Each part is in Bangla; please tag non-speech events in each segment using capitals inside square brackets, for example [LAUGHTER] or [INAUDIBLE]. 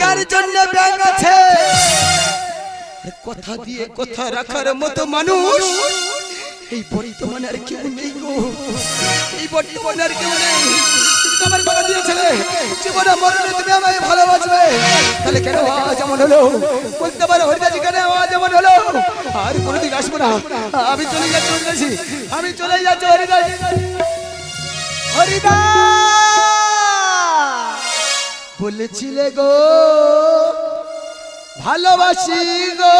কার জন্য আছে কথা দিয়ে কথা রাখার মতো মানুষ এই বর্তমানে আর কেউ নেই গো এই বর্তমানে আর কেউ নেই তুমি তো আমার কথা দিয়েছিলে জীবনে মরণে তুমি আমায় ভালোবাসবে তাহলে কেন এমন হলো বলতে পারো হরিদাজি কেন আজ এমন হলো আর কোনোদিন আসব না আমি চলে যাচ্ছি আমি চলে যাচ্ছি হরিদা বলেছিলে গো, ভালোবাসি গো।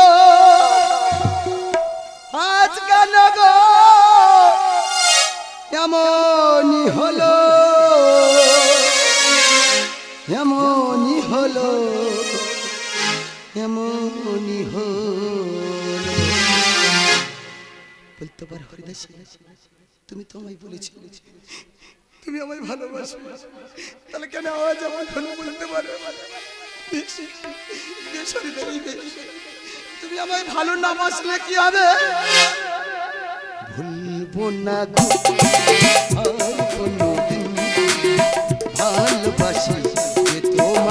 আজ কেন গো? এমনই হলো। এমনই হলো। এমনই হলো। বলতে পারো হরিদাসী, তুমি তো আমায় বলেছিলে। তুমি আমায় ভালোবাসো। তাহলে কেন আওয়াজ আমার ভালো বলতে পারো। তুমি আমায় ভালো না বাসলে কি হবে? ভুলবো না ভালোবাসি তোমার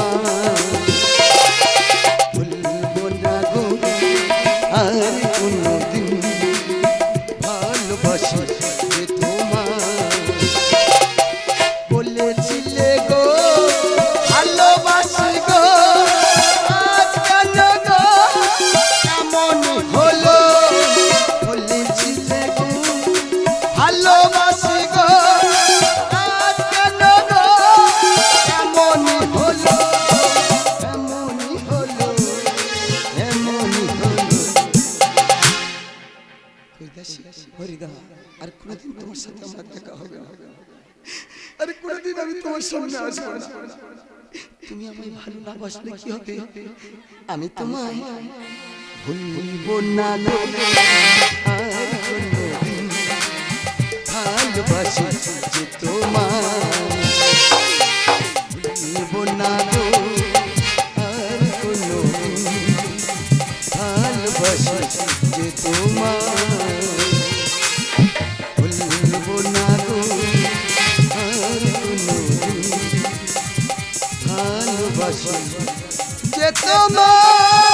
তোমার সামনে আসব না তুমি আমায় ভালো না বাসলে কি হবে? আমি তোমায় ভুলব না ভালোবাসি যে যে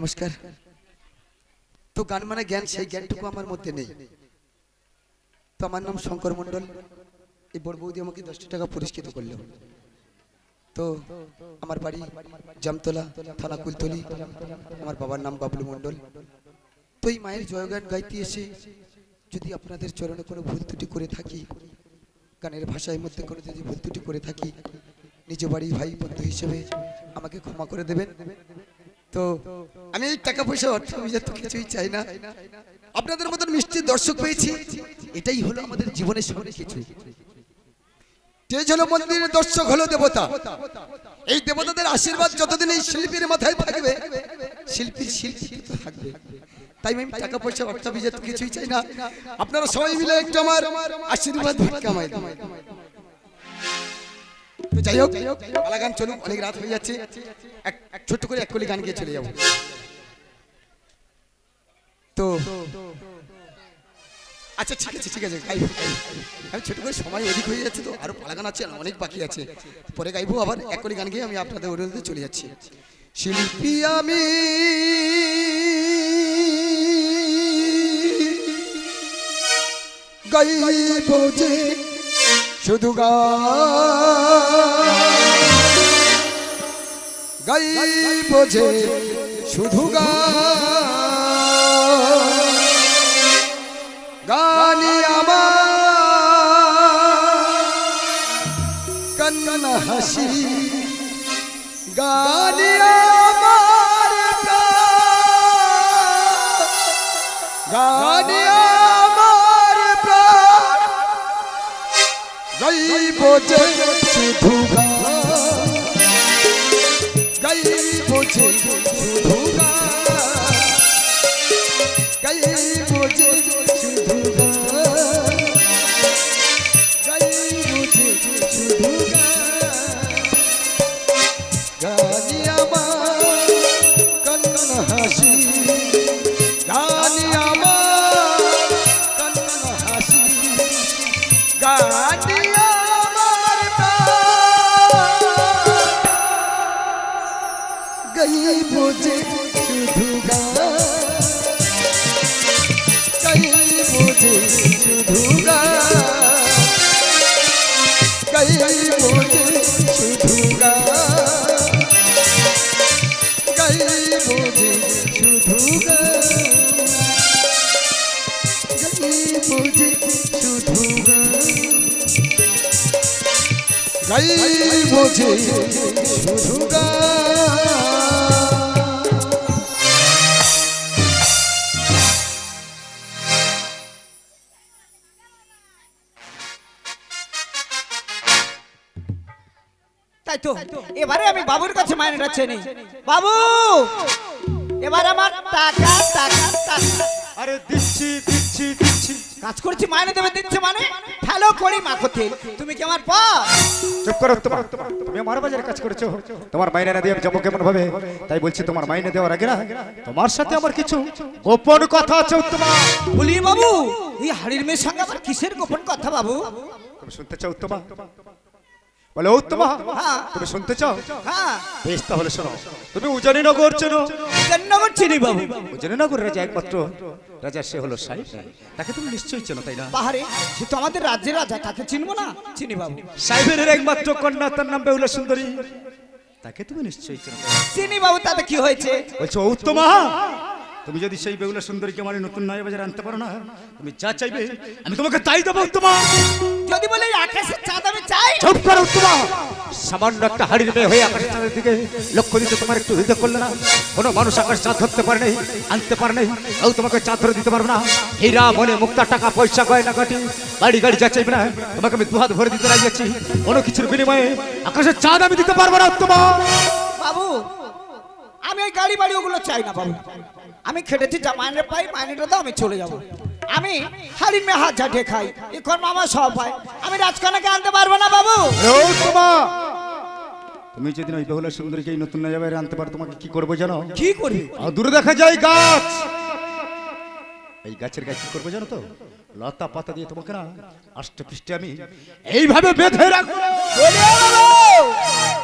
নমস্কার। তো গান মানে জ্ঞান, সেই জ্ঞানটুকু আমার মধ্যে নেই। তো আমার নাম শঙ্কর মণ্ডল। এই বড় বৌদি আমাকে দশটি টাকা পুরস্কৃত করল। তো আমার বাড়ি জামতলা, থানা কুলতলি। আমার বাবার নাম বাবলু মণ্ডল। তো এই মায়ের জয়গান গাইতে এসে যদি আপনাদের চরণে কোনো ভুল ত্রুটি করে থাকি, গানের ভাষার মধ্যে কোনো যদি ভুল ত্রুটি করে থাকি, নিজ বাড়ির ভাই বন্ধু হিসেবে আমাকে ক্ষমা করে দেবেন। তো আমি এই টাকা পয়সা অর্থ অভিজাত কিছুই চাই না। আপনাদের মতন মিষ্টি দর্শক পেয়েছি। এটাই হলো আমাদের জীবনের সঙ্গে কিছু তেজ হলো মন্দিরের দর্শক হলো দেবতা। এই দেবতাদের আশীর্বাদ যতদিন এই শিল্পীর মাথায় থাকবে, শিল্পীর শিল্পী তো থাকবে। তাই আমি টাকা পয়সা অর্থ অভিজাত কিছুই চাই না। আপনারা সবাই মিলে একটু আমার আশীর্বাদ কামাই তো যাই হোক পালা গান চলুক অনেক রাত হয়ে যাচ্ছে। এক ছোট্ট করে এক কলি গান গিয়ে চলে যাব। তো আচ্ছা ঠিক আছে ঠিক আছে গাইবো। আমি ছোট করে সময় অধিক হয়ে যাচ্ছে তো আরও পালা গান আছে অনেক বাকি আছে। পরে গাইবো আবার এক কলি গান গিয়ে আমি আপনাদের অনুরোধে চলে যাচ্ছি। শিল্পী আমি গাইব যে শুধু গাইব বোঝে শুধু গানি গাইব যে শুধু গান। তাই তো? এবারে আমি বাবুর কাছে মাইনেটা চেনি বাবু! এবার আমার টাকা টাকা টাকা। আরে দিচ্ছি দিচ্ছি। কাজ করছি মাইনে দেবে দিচ্ছে মানে? ফেলো করি মাখতে। তুমি কি আমার পা চুপ করো তোমার। তুমি আমার বাজারে কাজ করেছ। তোমার মাইনে না দিয়ে আমি যাব কেমন ভাবে? তাই বলছি তোমার মাইনে দেওয়ার আগে না তোমার সাথে আমার কিছু গোপন কথা আছে উত্তমা। বলি বাবু এই হাড়ির মেয়ের সঙ্গে আমার কিসের গোপন কথা বাবু? তুমি শুনতে চাও উত্তমা? বলে উত্তমা হ্যাঁ। তুমি শুনতে চাও? হ্যাঁ। বেশ তাহলে শোনো। তুমি উজানি নগর চেনো? জন্নগর চিনি বাবু। উজানি নগর রাজা একমাত্র রাজা সে হলো সাহেব তাকে তুমি নিশ্চয়ই চেনো তাই না? পাহাড়ে সে তো আমাদের রাজ্যের রাজা তাকে চিনবো না? চিনি বাবু। সাহেবের একমাত্র কন্যা তার নাম বেহুলা সুন্দরী। তাকে তুমি নিশ্চয়ই চেনো? চিনি বাবু তাতে কি হয়েছে? বলছো উত্তমা! তুমি যদি সেই বেগুলা সুন্দরীকে আমার এই নতুন নয় বাজারে আনতে পারো না তুমি যা চাইবে আমি তোমাকে তাই দেবো উত্তমা। যদি বলে এই আকাশের চাঁদ আমি চাই। চুপ করো উত্তমা। সামান্য একটা হাড়ির মেয়ে হয়ে আকাশের চাঁদের দিকে লক্ষ্য দিতে তোমার একটু হৃদয় করলে না। কোনো মানুষ আকাশ চাঁদ ধরতে পারে নাই আনতে পারে নাই ও তোমাকে চাঁদ ধরে দিতে পারবে না। হীরা মনে মুক্তা টাকা পয়সা গয়না কাটি গাড়ি গাড়ি যা চাইবে না তোমাকে আমি দুহাত ভরে দিতে রাজি আছি। কোনো কিছুর বিনিময়ে আকাশের চাঁদ আমি দিতে পারব না উত্তমা। বাবু আমি ওই গাড়ি বাড়ি ওগুলো চাই না বাবু। আমি খেটেছি যা মাইনে পাই মাইনেটা তো আমি চলে যাব। আমি হাড়ির মেয়ে হাত ঝাঁটিয়ে খাই কর্ম আমার সব হয়। আমি রাজকন্যাকে আনতে পারব না বাবু? তুমি! যেদিন ওই বেহুলা সুন্দরীকে নতুন নয় বাজারে আনতে পারো তোমাকে কি করব জানো? কি আর দূরে দেখা যায় গাছ! এই গাছের গাছ কি করব জানো তো? লতা পাতা দিয়ে তোমাকে না আষ্টে পৃষ্ঠে আমি এইভাবে বেঁধে রাখব।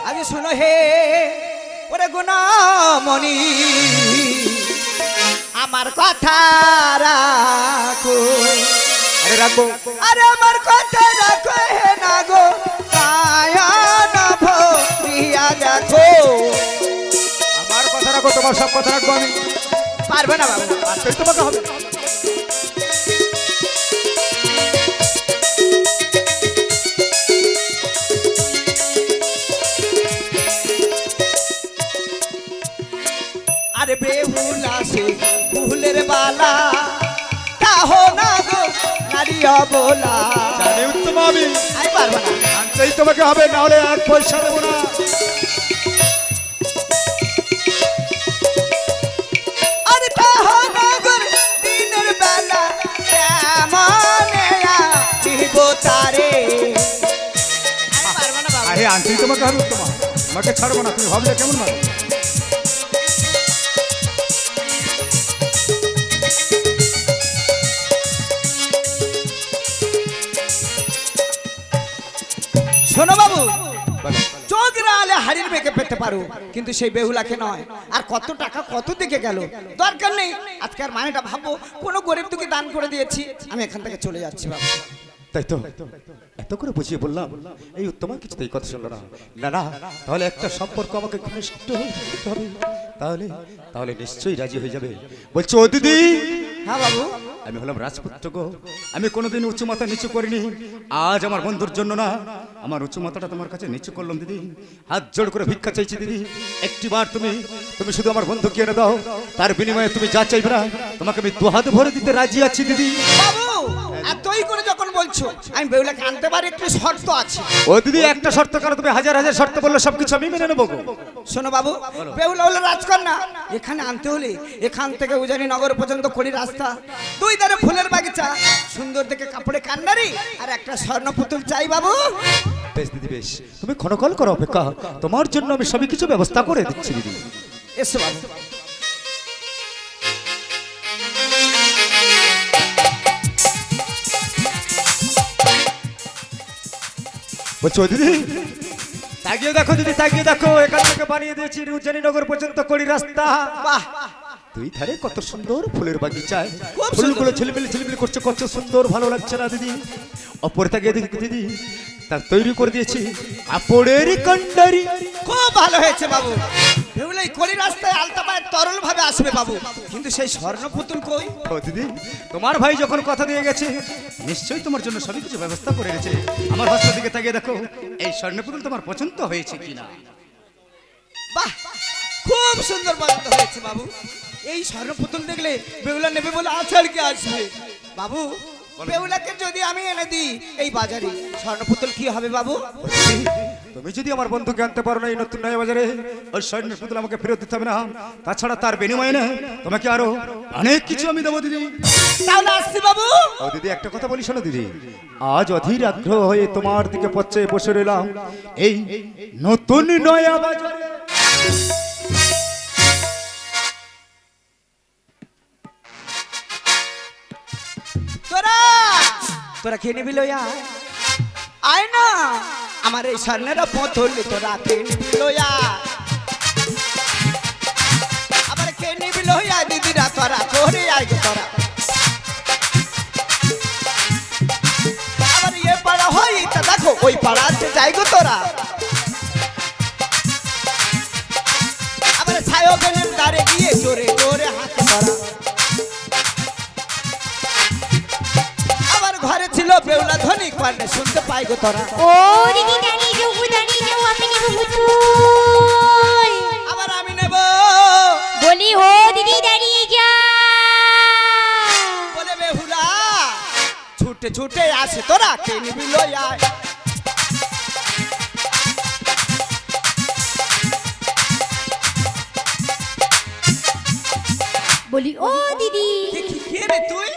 আগে শোনো হে ওরে গুণামণি আমার কথা রাখো। আরে রাখো আরে আমার কথা রাখো হে না গো না ভরিয়া দেখো। আমার কথা রাখো তোমার সব কথা রাখব আমি। পারবে না বাবু সেই তোমাকে হবে। ফুলের বালা। কাহো না গো নারিয়া বলা জানি উত্তম আমি। আমি পারব না। আনতেই তোমাকে হবে নাহলে আর পয়সা দেবো না। আরে আনতেই তোমাকে হবে উত্তম। তোমাকে ছাড়বো না তুমি ভাবলে কেমন ভাবে? পেতে পারো কিন্তু সেই বেহুলাকে নয়। আর কত টাকা কত দিকে গেল? দরকার নেই। আজকে আর মানেটা ভাববো কোনো গরিব দুকে দান করে দিয়েছি। আমি এখান থেকে চলে যাচ্ছি বাবু। তাই তো? এত করে বুঝিয়ে বললাম এই উত্তমা কিছুতেই কথা শুনলো না। না না তাহলে একটা সম্পর্ক আমাকে ঘনিষ্ঠ হবে। তাহলে তাহলে নিশ্চয়ই রাজি হয়ে যাবে। বলছো দিদি! হ্যাঁ বাবু। আমি হলাম রাজপুত্র গো। আমি কোনোদিন উঁচু মাথা নিচু করিনি। আজ আমার বন্ধুর জন্য না, আমার উঁচু মাথাটা তোমার কাছে নিচু করলাম দিদি। হাত জোড় করে ভিক্ষা চাইছি দিদি। একটিবার তুমি তুমি শুধু আমার বন্ধু এনে দাও। তার বিনিময়ে তুমি যা চাইবে না, তোমাকে আমি দুহাত ভরে দিতে রাজি আছি দিদি। বাবু! এতই করে যখন বলছো আমি বেউলাকে আনতে পারি একটু শর্ত আছে। ও দিদি একটা শর্ত করো তুমি হাজার হাজার শর্ত বললে সবকিছু আমি মেনে নেব গো। শোনো বাবু বেউলা হলো রাজকন্যা। এখানে আনতে হলে এখান থেকে উজানি নগর পর্যন্ত করি রাস্তা দুই ধারে ফুলের বাগিচা সুন্দর দেখে কাপড়ে কান্নারি আর একটা স্বর্ণ পুতুল চাই বাবু। বেশ দিদি বেশ। তুমি ক্ষণকাল করো অপেক্ষা। তোমার জন্য আমি সবই কিছু ব্যবস্থা করে দিচ্ছি দিদি। এসো বাবু। তাকিয়ে দেখো দিদি তাকিয়ে দেখো। এখান থেকে বানিয়ে দিয়েছি উজ্জানীনগর পর্যন্ত করি রাস্তা। বাহ! দুই ধারে কত সুন্দর ফুলের বাগিচায়। ফুলগুলো ঝিলমিলি ঝিলমিলি করছে কত সুন্দর ভালো লাগছে না দিদি? অপর তাকে দিদি তার তৈরি করে দিয়েছি কাপড়ের কন্ডারি। খুব ভালো হয়েছে বাবু। এই কলি রাস্তায় আলতা পায়ে তরল ভাবে আসবে বাবু। কিন্তু সেই স্বর্ণ পুতুল কই? ও দিদি তোমার ভাই যখন কথা দিয়ে গেছে নিশ্চয়ই তোমার জন্য সবই কিছু ব্যবস্থা করে গেছে আমার হস্তের দিকে তাকিয়ে দেখো এই স্বর্ণপুতুল তোমার পছন্দ হয়েছে কিনা? বাহ খুব সুন্দর পছন্দ হয়েছে বাবু। এই স্বর্ণ পুতুল দেখলে বেউলা নেবে বলে আছাড় কে আসবে? বাবু বেউলাকে যদি আমি এনে দিই এই বাজারে স্বর্ণ পুতুল কি হবে বাবু? [LAUGHS] তুমি যদি আমার বন্ধুকে আনতে পারো না এই নতুন নয় বাজারে ওই স্বর্ণের পুতুল আমাকে ফেরত দিতে হবে না। তাছাড়া তার বিনিময়ে না তোমাকে আরও অনেক কিছু আমি দেবো দিদি। তাহলে আসছি বাবু। ও দিদি একটা কথা বলি শোনো দিদি। আজ অধীর আগ্রহ হয়ে তোমার দিকে পচ্ছে বসে রইলাম। এই নতুন নয়া বাজারে। তোরা! তোরা খেয়ে নিবি লইয়া। আয় না। আমার এই স্বর্ণের পুতুল তোরা রাখে লোয়া আবার কে নিবি লোয়া দিদিরা তোরা তোরে আয় তোরা। আবার এ পাড়া হয় তা দেখো, ওই পাড়াতে যাই গো তোরা। ধ্বনি শুনতে পাই গো তোরা। ও দিদি দাঁড়িয়ে যাও দাঁড়িয়ে যাও আমি নেব পুতুল। আবার আমি নেব। বলি ও দিদি দাঁড়িয়ে যা। বলে বেহুলা ছুটে ছুটে আসে তোরা কে নিবি লইয়া বলি ও দিদি। কে রে তুই?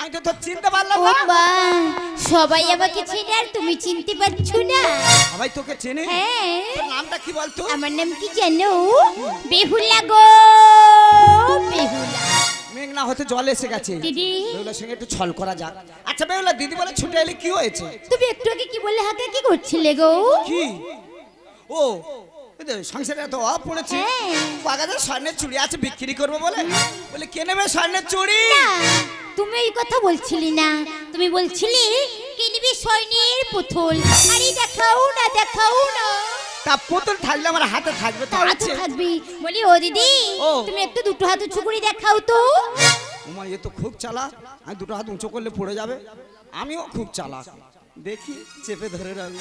আমি তো তোর চিনতে পারলাম না। সবাই আমাকে চেনে আর তুমি চিনতে পারছ না। সবাই তোকে চেনে? হ্যাঁ। তোর নামটা কি বলতো? আমার নাম কি জানো? বেহুলা গো। বেহুলা। মেঘনা হতে জল এসে গেছে। দিদি। বেহুলার সঙ্গে একটু ছল করা যাক। আচ্ছা বেহুলা দিদি বলে ছুটে এলে কি হয়েছে? তুমি একটু আগে কি বলে হাতে কি করছিলে গো? কি? ও সংসারে এত অভাব পড়েছে। হ্যাঁ। বাগানে স্বর্ণের চুড়ি আছে বিক্রি করব বলে? বলে কে নেবে স্বর্ণের চুড়ি? তুমি এই কথা বলছিলি না। তুমি বলছিলি কিনবি স্বর্ণের পুতুল। আরে দেখাও না দেখাও না। তা পুতুল থাকলে আমার হাতে থাকবে তো আছে থাকবি। বলি ও দিদি ও। তুমি একটু দুটো হাতে ছুকুরি দেখাও তো। ওমা এ তো খুব চালা আমি দুটো হাত উঁচু করলে পড়ে যাবে। আমিও খুব চালাক। দেখি চেপে ধরে রাখব।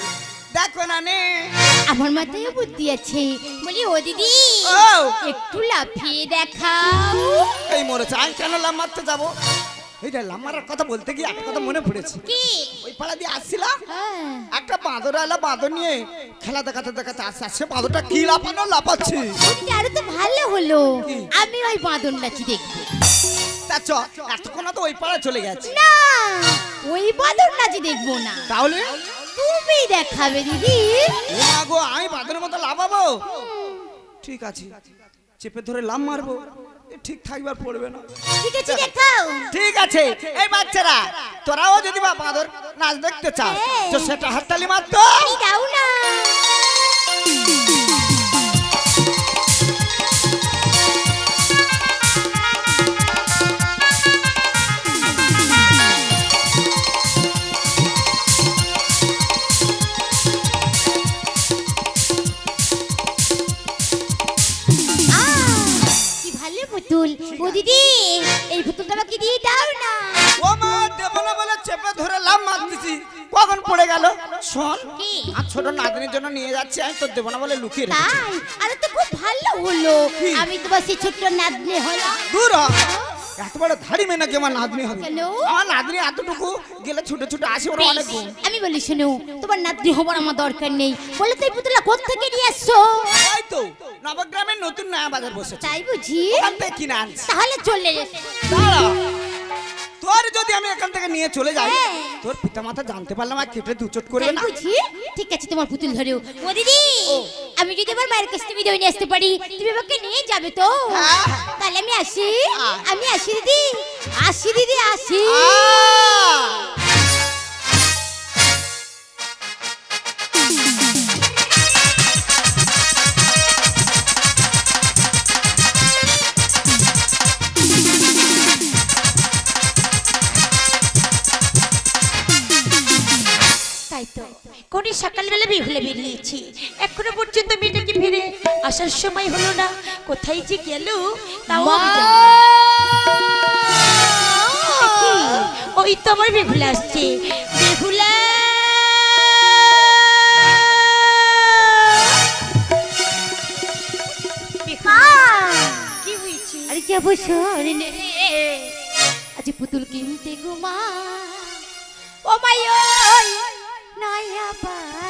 দেখো না নে আমার মাথায় বুদ্ধি আছে। বলি ও দিদি ও। একটু লাফিয়ে দেখাও। এই মরেছে আমি কেন লাম মারতে যাব? কথা বলতে গিয়ে একটা কথা মনে পড়েছে। কি? ওই পাড়া দিয়ে আসছিলাম হ্যাঁ। একটা বাঁদর আলা বাঁদর নিয়ে খেলা দেখাতে দেখাতে আসছে আসছে বাঁদরটা কি লাফানো লাফাচ্ছে? তো ভালো হলো। আমি ওই বাঁদর নাচি দেখব তা চ এতক্ষণ তো ওই চলে গেছে। না ওই বাঁদর নাচি দেখব না। তাহলে? তুমি দেখাবে দিদি। গো আমি বাঁদরের মতো লাফাবো? ঠিক আছে চেপে ধরে লাম মারবো। ঠিক থাকবার পড়বে না। ঠিক আছে দেখাও ঠিক আছে। এই বাচ্চারা তোরাও যদি বা বাঁদর নাচ দেখতে চাস হ্যাঁ। তো সেটা হাততালি মারতো এই দাও না। পুতুল। ও দিদি এই পুতুলটা আমাকে দিয়ে দাও না। ও মা দেবনা বলে চেপে ধরে লাভ মারতেছি। কখন পড়ে গেল? শোন আর ছোট নাতনির জন্য নিয়ে যাচ্ছি আমি তোর দেবনা বলে লুকিয়ে রেখেছি। আরে তো খুব ভালো হলো। আমি তোমার সেই ছোট্ট নাতনি হলো দূর হ। এত বড় ধাড়ি মেয়ে নাকি আমার নাতনি হবে? আমার নাতনি এতটুকু গেলে ছোট ছোট আসে ওরা অনেক আমি বলি শুনো তোমার নাতনি হবার আমার দরকার নেই। বলে তুই পুতুলা কোথেকে নিয়ে আসছো ওই তো নবগ্রামের নতুন নয়া বাজার বসেছে। তাই বুঝি? থেকে কিনে তাহলে চলে দাঁড়া তোর যদি আমি এখান থেকে নিয়ে চলে যাই হ্যাঁ। তোর পিতা মাতা জানতে পারলাম আর কেটে দুচট করবে না? বুঝি ঠিক আছে তোমার পুতুল ধরেও ও দিদি আমি যদি আমার মায়ের কাছ থেকে নিয়ে আসতে পারি তুমি আমাকে নিয়ে যাবে তো? হ্যাঁ। তাহলে আমি আসি আমি আসি দিদি। আসি দিদি আসি। সময় হলো না। কোথায় যে গেল তাও? ওই তো আমার বেহুলা আসছে। বেহুলা কি আরে যাব রে আজ পুতুল কিনতে ঘুমা ও মাই নয়া বাজার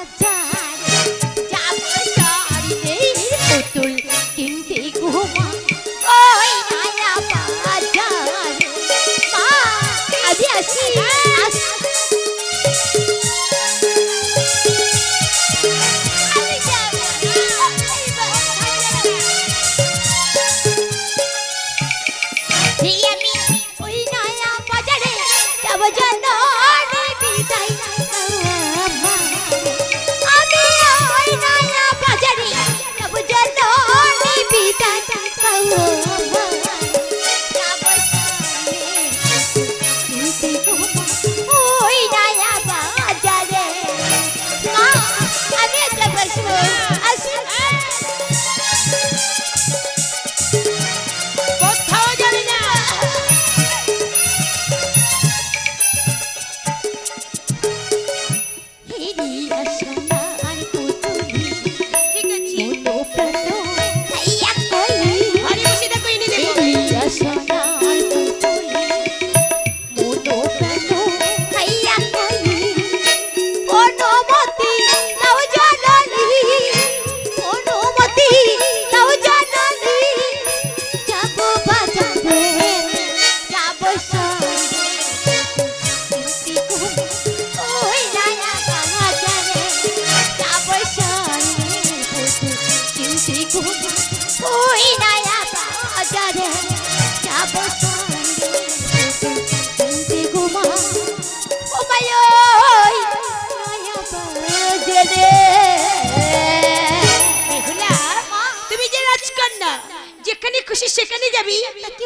যেখানে খুশি সেখানে যাবি।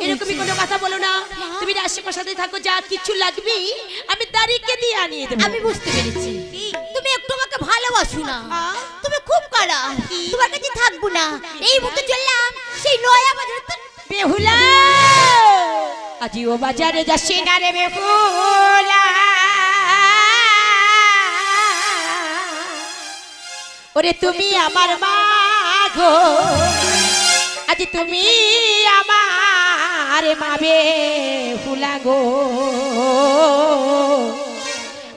এরকমই কোনো কথা বলো না। তুমি আশেপাশে থাকো যা কিছু লাগবে আমি দাঁড়িয়ে দিয়ে আনিয়ে দেবো। আমি বুঝতে পেরেছি। তুমি একটু আমাকে ভালোবাসো না। তুমি খুব কারা তোমার কাছে থাকব না। এই মুহূর্তে চললাম সেই নয়া বাজারে। বেহুলা! আজি ও বাজারে যাচ্ছি না রে বেহুলা। ওরে তুমি আমার মা গো। আজ তুমি আমার মাবে বেহুলা গো।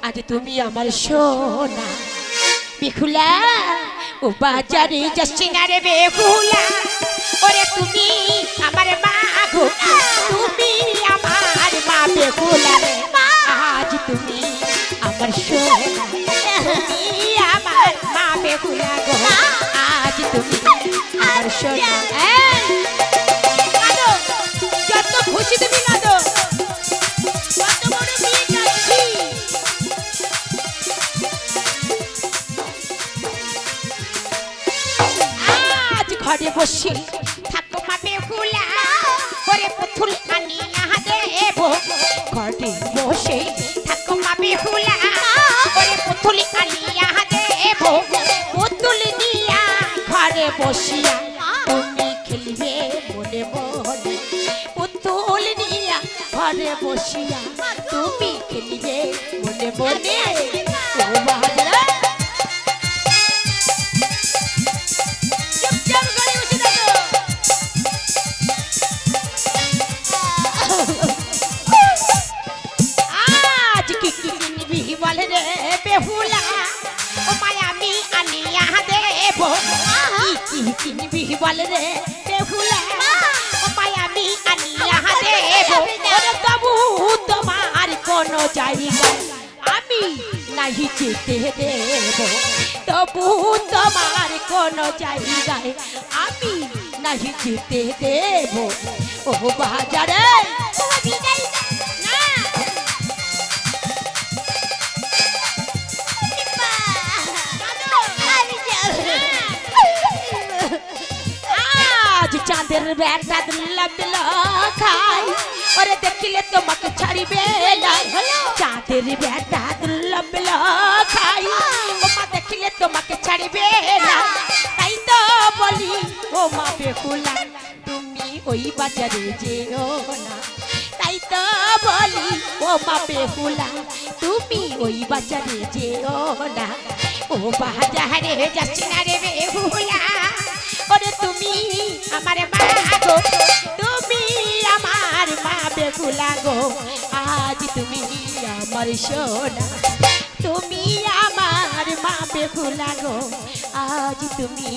আজ তুমি আমার সোনা বেহুলা ও বাজারে যাচ্ছি না বেহুলা ওরে তুমি আমার মা গো, তুমি বল রে বেহুলা মাই আমি আনিয়া দেব। তবু তোমার কোনো জায়গা আমি নাহি যেতে দেব। তবু তোমার কোনো জায়গায় আমি নাহি যেতে দেব। ও বাজারে। চাঁদের দিল্লা দিল্লা খাই। ওরে দেখিলে তোমাকে ছাড়িবে না। চাঁদের দিল্লা দিল্লা খাই। ও মা দেখিলে তোমাকে ছাড়িবে না। তাই তো বলি ও মা বেকুলা তুমি ওই বাজারে যেও না। তাই তো বলি ও মা বেহুলা, তুমি ওই বাজারে যেও না। ও বাজারে যাচ্ছি না রে বেহুলা। তুমি আমার মা গো, তুমি আমার মা বেকুলা গো। আজ তুমি আমার সোনা, তুমি আমার মা বেকুলা গো। আজ তুমি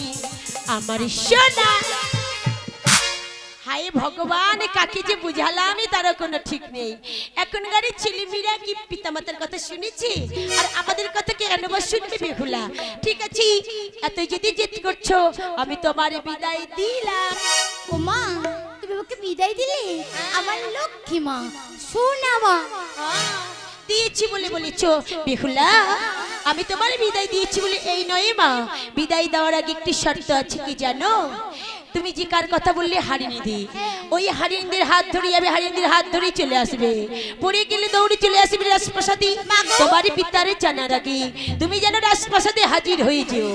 আমার সোনা হায় ভগবান কাকে যে বুঝালামই তারও কোনো ঠিক নেই। এখনকার ছেলেমেয়েরা কি পিতামাতার কথা শুনেছি? আর আমাদের কথা কি এনবার শুনবে বেহুলা ঠিক আছে এত যদি জেদ করছ আমি তোমার বিদায় দিলাম। ও মা তুমি ওকে বিদায় দিলে? আমার লক্ষ্মী মা সোনা মা। দিয়েছি বলে বলেছ বেহুলা আমি তোমার বিদায় দিয়েছি বলে এই নয় মা। বিদায় দেওয়ার আগে একটি শর্ত আছে কি জানো? তুমি যে কার কথা বললে হারিনিধি ওই হারিনদের হাত ধরে যাবে হারিনদের হাত ধরেই চলে আসবে। পড়ে গেলে দৌড়ে চলে আসবে রাজপ্রাসাদে। তোমার পিতারে জানার আগে তুমি যেন রাজপ্রাসাদে হাজির হয়ে যেও।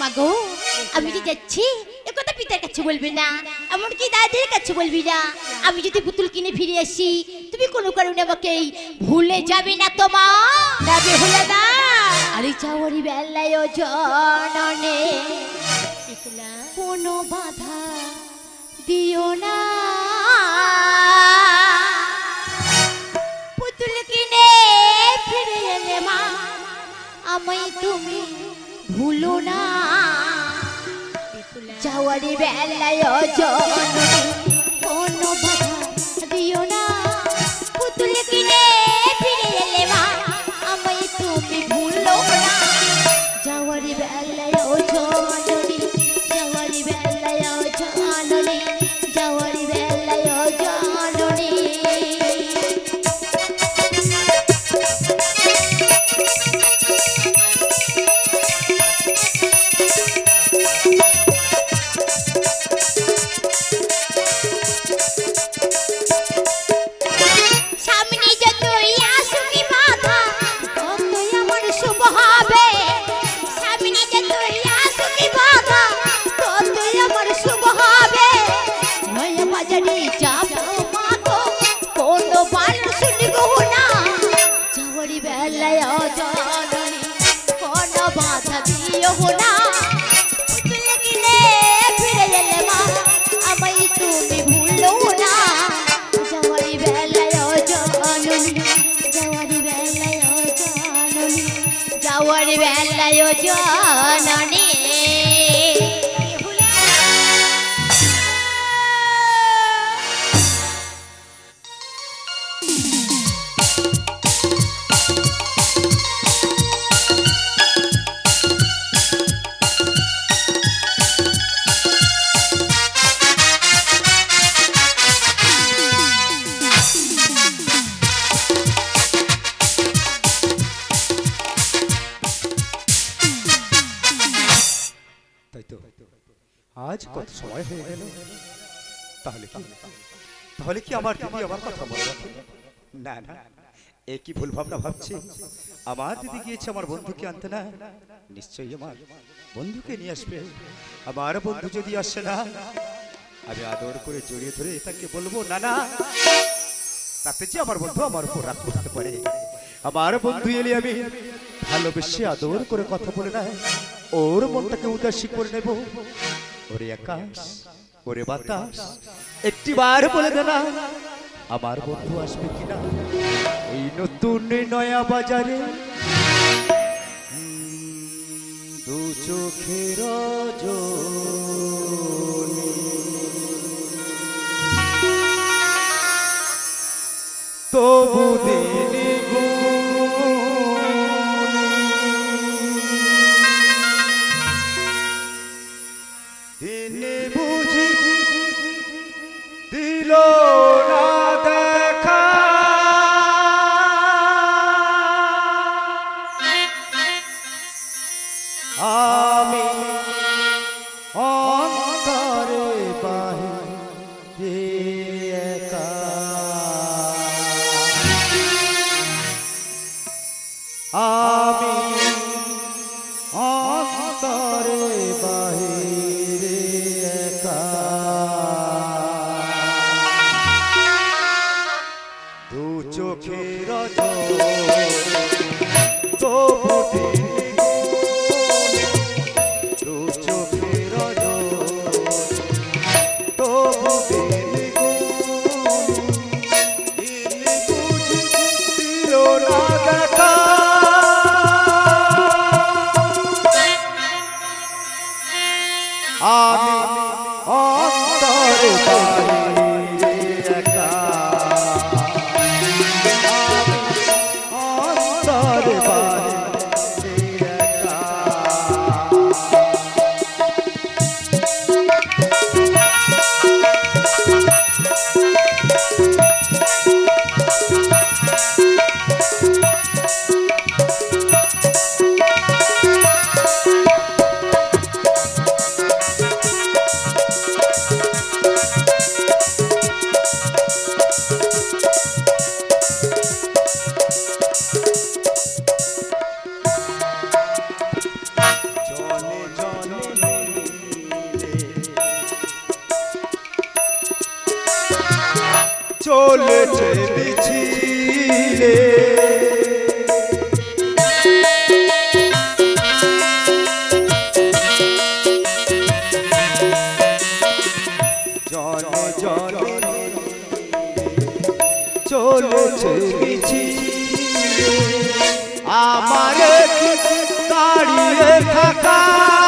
মাগো আমি যে যাচ্ছি এ কথা পিতার কাছে বলবি না এমনকি দাদির কাছে বলবি না। আমি যদি পুতুল কিনে ফিরে আসি তুমি কোনো কারণে আমাকে ভুলে যাবে না তো মা? বেহুলা না। আরে চাওয়ারি বেলায় জননে। কোনো বাধা দিও না। পুতুল কিনে ফিরে এলে মা, আমায় তুমি ভুলো না। যাওয়ারি বেলায় জননী আজ কত সময় হয়ে গেল? তাহলে কি? তাহলে কি? আমার দিদি আমার কথা মনে রাখে? না না এ কি ভুল ভাবনা ভাবছে? আমার দিদি গিয়েছে আমার বন্ধুকে আনতে না? নিশ্চয়ই আমার বন্ধুকে নিয়ে আসবে। আমার বন্ধু যদি আসে না? আমি আদর করে জড়িয়ে ধরে তাকে বলব না না তাতে যে আমার বন্ধু আমার উপর রাগ করতে পারে। আমার বন্ধু এলে আমি ভালোবেসে আদর করে কথা বলে না। ওর মনটাকে উদাসী করে নেব। ওরে আকাশ, ওরে বাতাস, একটি বার বলে দে না আমার বন্ধু আসবে কিনা? এই নতুন নয়া বাজারে দু চোখের তবু দিনি